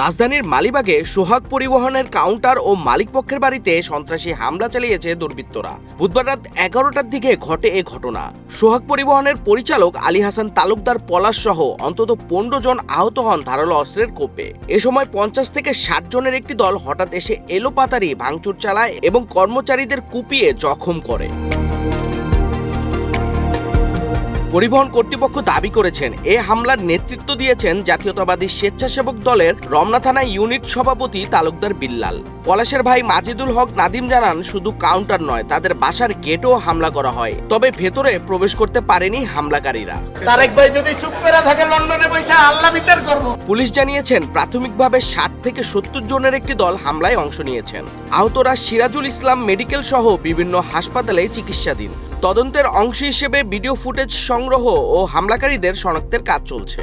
রাজধানীর মালিবাগে সোহাগ পরিবহনের কাউন্টার ও মালিকপক্ষের বাড়িতে সন্ত্রাসী হামলা চালিয়েছে দুর্বৃত্তরা। বুধবার রাত এগারোটার দিকে ঘটে এ ঘটনা। সোহাগ পরিবহনের পরিচালক আলী হাসান তালুকদার পলাশ সহ অন্তত পনেরো জন আহত হন ধারালো অস্ত্রের কোপে। এ সময় পঞ্চাশ থেকে ষাট জনের একটি দল হঠাৎ এসে এলোপাতারি ভাঙচুর চালায় এবং কর্মচারীদের কুপিয়ে জখম করে। পরিবহন কর্তৃপক্ষ দাবি করেছেন এ হামলার নেতৃত্ব দিয়েছেন জাতীয়তাবাদী স্বেচ্ছাসেবক দলের রমনা থানা ইউনিট সভাপতি তালুকদার বিল্লাল। পলাশের ভাই মাজিদুল হক নাদিম জানান শুধু কাউন্টার নয় তাদের বাসার গেটেও হামলা করা হয়। তবে ভেতরে প্রবেশ করতে পারেনি হামলাকারীরা। তারেক ভাই যদি চুপ করে থাকে লন্ডনে বসে আল্লাহ বিচার করব। পুলিশ জানিয়েছেন প্রাথমিকভাবে ষাট থেকে সত্তর জনের একটি দল হামলায় অংশ নিয়েছেন। আহতরা সিরাজুল ইসলাম মেডিকেল সহ বিভিন্ন হাসপাতালে চিকিৎসাধীন। তদন্তের অংশ হিসেবে ভিডিও ফুটেজ সংগ্রহ ও হামলাকারীদের শনাক্তের কাজ চলছে।